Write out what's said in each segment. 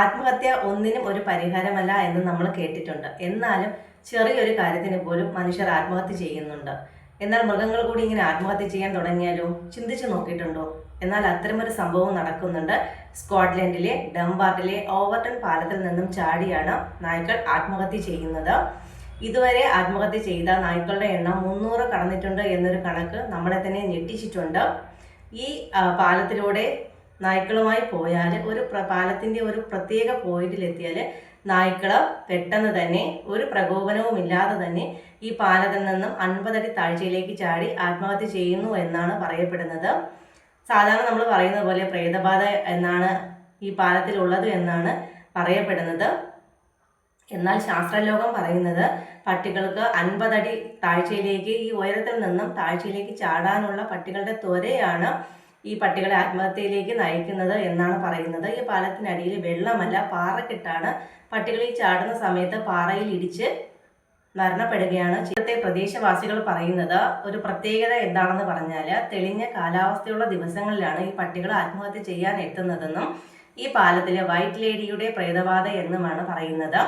ആത്മഹത്യ ഒന്നിനും ഒരു പരിഹാരമല്ല എന്ന് നമ്മൾ കേട്ടിട്ടുണ്ട്. എന്നാലും ചെറിയൊരു കാര്യത്തിന് പോലും മനുഷ്യർ ആത്മഹത്യ ചെയ്യുന്നുണ്ട്. എന്നാൽ മൃഗങ്ങൾ കൂടി ഇങ്ങനെ ആത്മഹത്യ ചെയ്യാൻ തുടങ്ങിയാലോ? ചിന്തിച്ചു നോക്കിയിട്ടുണ്ടോ? എന്നാൽ അത്തരമൊരു സംഭവം നടക്കുന്നുണ്ട്. സ്കോട്ട്ലൻഡിലെ ഡംബാർഡിലെ ഓവർട്ടൺ പാലത്തിൽ നിന്നും ചാടിയാണ് നായ്ക്കൾ ആത്മഹത്യ ചെയ്യുന്നത്. ഇതുവരെ ആത്മഹത്യ ചെയ്ത നായ്ക്കളുടെ എണ്ണം മുന്നൂറ് കടന്നിട്ടുണ്ട് എന്നൊരു കണക്ക് നമ്മളെ തന്നെ ഞെട്ടിച്ചിട്ടുണ്ട്. ഈ പാലത്തിലൂടെ നായ്ക്കളുമായി പോയാൽ ഒരു പാലത്തിന്റെ ഒരു പ്രത്യേക പോയിന്റിലെത്തിയാൽ നായ്ക്കൾ പെട്ടെന്ന് തന്നെ ഒരു പ്രകോപനവും ഇല്ലാതെ തന്നെ ഈ പാലത്തിൽ നിന്നും അൻപതടി താഴ്ചയിലേക്ക് ചാടി ആത്മഹത്യ ചെയ്യുന്നു എന്നാണ് പറയപ്പെടുന്നത്. സാധാരണ നമ്മൾ പറയുന്നത് പോലെ പ്രേതബാധ എന്നാണ് ഈ പാലത്തിലുള്ളത് എന്നാണ് പറയപ്പെടുന്നത്. എന്നാൽ ശാസ്ത്രലോകം പറയുന്നത് പട്ടികൾക്ക് അൻപതടി താഴ്ചയിലേക്ക് ഈ ഉയരത്തിൽ നിന്നും താഴ്ചയിലേക്ക് ചാടാനുള്ള പട്ടികളുടെ ത്വരയാണ് ഈ പട്ടികളെ ആത്മഹത്യയിലേക്ക് നയിക്കുന്നത് എന്നാണ് പറയുന്നത്. ഈ പാലത്തിനടിയിൽ വെള്ളമല്ല പാറക്കെട്ടാണ്. പട്ടികൾ ഈ ചാടുന്ന സമയത്ത് പാറയിൽ ഇടിച്ച് മരണപ്പെടുകയാണ് ഇന്നത്തെ പ്രദേശവാസികൾ പറയുന്നത് ഒരു പ്രത്യേകത എന്താണെന്ന് പറഞ്ഞാൽ തെളിഞ്ഞ കാലാവസ്ഥയുള്ള ദിവസങ്ങളിലാണ് ഈ പട്ടികൾ ആത്മഹത്യ ചെയ്യാൻ എത്തുന്നതെന്നും ഈ പാലത്തിലെ വൈറ്റ് ലേഡിയുടെ പ്രേതബാധ എന്നുമാണ് പറയുന്നത്.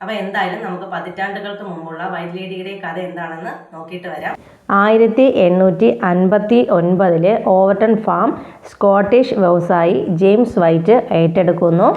അപ്പൊ എന്തായാലും നമുക്ക് പതിറ്റാണ്ടുകൾക്ക് മുമ്പുള്ള വൈറ്റ് ലേഡിയുടെ കഥ എന്താണെന്ന് നോക്കിയിട്ട് വരാം. ആയിരത്തി എണ്ണൂറ്റി അൻപത്തി ഒൻപതിൽ ഓവർട്ടൺ ഫാം സ്കോട്ടിഷ് വ്യവസായി ജെയിംസ് വൈറ്റ് ഏറ്റെടുക്കുന്നു.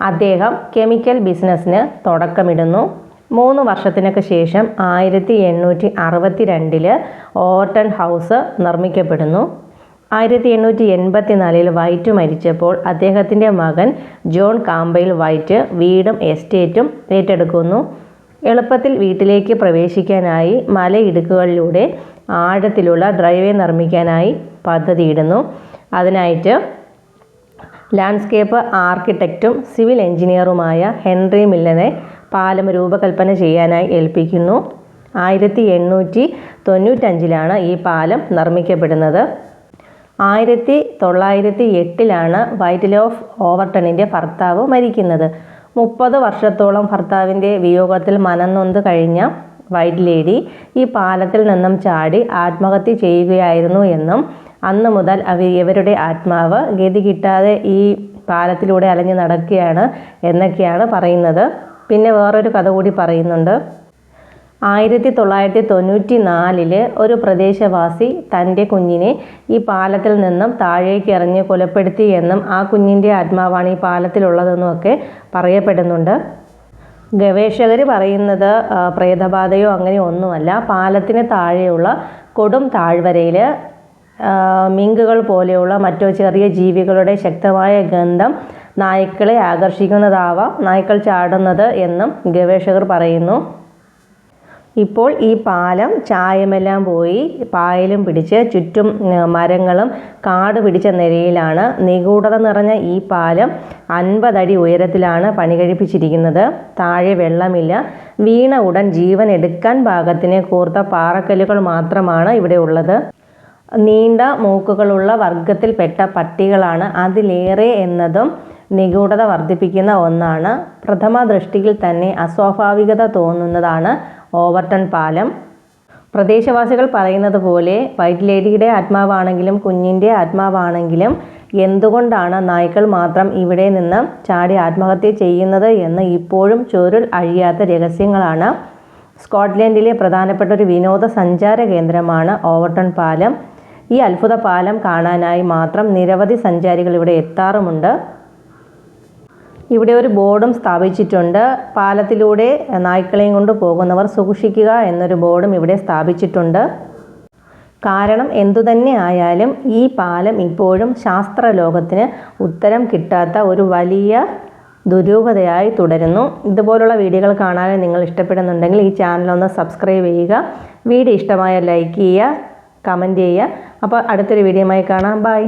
അദ്ദേഹം കെമിക്കൽ ബിസിനസ്സിന് തുടക്കമിടുന്നു. മൂന്ന് വർഷത്തിനൊക്കെ ശേഷം ആയിരത്തി എണ്ണൂറ്റി അറുപത്തി രണ്ടിൽ ഓവർട്ടൺ ഹൗസ് നിർമ്മിക്കപ്പെടുന്നു. ആയിരത്തി എണ്ണൂറ്റി എൺപത്തി നാലിൽ വൈറ്റ് മരിച്ചപ്പോൾ അദ്ദേഹത്തിന്റെ മകൻ ജോൺ കാമ്പയിൽ വൈറ്റ് വീടും എസ്റ്റേറ്റും ഏറ്റെടുക്കുന്നു. എളുപ്പത്തിൽ വീട്ടിലേക്ക് പ്രവേശിക്കാനായി മലയിടുക്കുകളിലൂടെ ആഴത്തിലുള്ള ഡ്രൈവേ നിർമ്മിക്കാനായി പദ്ധതിയിടുന്നു. അതിനായിട്ട് ലാൻഡ്സ്കേപ്പ് ആർക്കിടെക്റ്റും സിവിൽ എഞ്ചിനീയറുമായ ഹെൻറി മില്ലനെ പാലം രൂപകൽപ്പന ചെയ്യാനായി ഏൽപ്പിക്കുന്നു. ആയിരത്തി എണ്ണൂറ്റി തൊണ്ണൂറ്റഞ്ചിലാണ് ഈ പാലം നിർമ്മിക്കപ്പെടുന്നത്. ആയിരത്തി തൊള്ളായിരത്തി എട്ടിലാണ് വൈറ്റിൽ ഓഫ് ഓവർട്ടണിന്റെ ഭർത്താവ് മരിക്കുന്നത്. മുപ്പത് വർഷത്തോളം ഭർത്താവിന്റെ വിയോഗത്തിൽ മനംനൊന്ത് കഴിഞ്ഞ വൈറ്റ് ലേഡി ഈ പാലത്തിൽ നിന്നും ചാടി ആത്മഹത്യ ചെയ്യുകയായിരുന്നു എന്നും അന്ന് മുതൽ അവ ഇവരുടെ ആത്മാവ് ഗതി കിട്ടാതെ ഈ പാലത്തിലൂടെ അലഞ്ഞു നടക്കുകയാണ് എന്നൊക്കെയാണ് പറയുന്നത്. പിന്നെ വേറൊരു കഥ കൂടി പറയുന്നുണ്ട്. ആയിരത്തി തൊള്ളായിരത്തി തൊണ്ണൂറ്റി നാലിൽ ഒരു പ്രദേശവാസി തന്റെ കുഞ്ഞിനെ ഈ പാലത്തിൽ നിന്നും താഴേക്ക് ഇറങ്ങി കൊലപ്പെടുത്തി എന്നും ആ കുഞ്ഞിന്റെ ആത്മാവാണ് ഈ പാലത്തിലുള്ളതെന്നും ഒക്കെ പറയപ്പെടുന്നുണ്ട്. ഗവേഷകർ പറയുന്നത് പ്രേതബാധയോ അങ്ങനെ ഒന്നുമല്ല. പാലത്തിന് താഴെയുള്ള കൊടും താഴ്വരയിൽ മിങ്കുകൾ പോലെയുള്ള മറ്റോ ചെറിയ ജീവികളുടെ ശക്തമായ ഗന്ധം നായ്ക്കളെ ആകർഷിക്കുന്നതാവാം നായ്ക്കൾ ചാടുന്നത് എന്നും ഗവേഷകർ പറയുന്നു. ഇപ്പോൾ ഈ പാലം ചായമെല്ലാം പോയി പായലും പിടിച്ച് ചുറ്റും മരങ്ങളും കാട് പിടിച്ച നിരയിലാണ് നിഗൂഢത നിറഞ്ഞ ഈ പാലം അൻപതടി ഉയരത്തിലാണ് പണി കഴിപ്പിച്ചിരിക്കുന്നത് താഴെ വെള്ളമില്ല. വീണ ഉടൻ ജീവൻ എടുക്കാൻ പാകത്തിന് കൂർത്ത പാറക്കല്ലുകൾ മാത്രമാണ് ഇവിടെ ഉള്ളത്. നീണ്ട മൂക്കുകളുള്ള വർഗത്തിൽപ്പെട്ട പട്ടികളാണ് അതിലേറെ എന്നതും നിഗൂഢത വർദ്ധിപ്പിക്കുന്ന ഒന്നാണ്. പ്രഥമ ദൃഷ്ടിയിൽ തന്നെ അസ്വാഭാവികത തോന്നുന്നതാണ് ഓവർട്ടൺ പാലം. പ്രദേശവാസികൾ പറയുന്നത് പോലെ വൈറ്റ് ലേഡിയുടെ ആത്മാവാണെങ്കിലും കുഞ്ഞിന്റെ ആത്മാവാണെങ്കിലും എന്തുകൊണ്ടാണ് നായ്ക്കൾ മാത്രം ഇവിടെ നിന്ന് ചാടി ആത്മഹത്യ ചെയ്യുന്നത് എന്ന് ഇപ്പോഴും ചുരുൾ അഴിയാത്ത രഹസ്യങ്ങളാണ്. സ്കോട്ട്ലൻഡിലെ പ്രധാനപ്പെട്ട ഒരു വിനോദസഞ്ചാര കേന്ദ്രമാണ് ഓവർട്ടൺ പാലം. ഈ അത്ഭുത പാലം കാണാനായി മാത്രം നിരവധി സഞ്ചാരികൾ ഇവിടെ എത്താറുമുണ്ട്. ഇവിടെ ഒരു ബോർഡും സ്ഥാപിച്ചിട്ടുണ്ട്. പാലത്തിലൂടെ നായ്ക്കളെയും കൊണ്ട് പോകുന്നവർ സൂക്ഷിക്കുക എന്നൊരു ബോർഡും ഇവിടെ സ്ഥാപിച്ചിട്ടുണ്ട്. കാരണം എന്തുതന്നെ ആയാലും ഈ പാലം ഇപ്പോഴും ശാസ്ത്രലോകത്തിന് ഉത്തരം കിട്ടാത്ത ഒരു വലിയ ദുരൂഹതയായി തുടരുന്നു. ഇതുപോലുള്ള വീഡിയോകൾ കാണാൻ നിങ്ങൾ ഇഷ്ടപ്പെടുന്നുണ്ടെങ്കിൽ ഈ ചാനൽ ഒന്ന് സബ്സ്ക്രൈബ് ചെയ്യുക. വീഡിയോ ഇഷ്ടമായ ലൈക്ക് ചെയ്യുക കമന്റ് ചെയ്യുക. അപ്പോൾ അടുത്തൊരു വീഡിയോയുമായി കാണാം. ബൈ.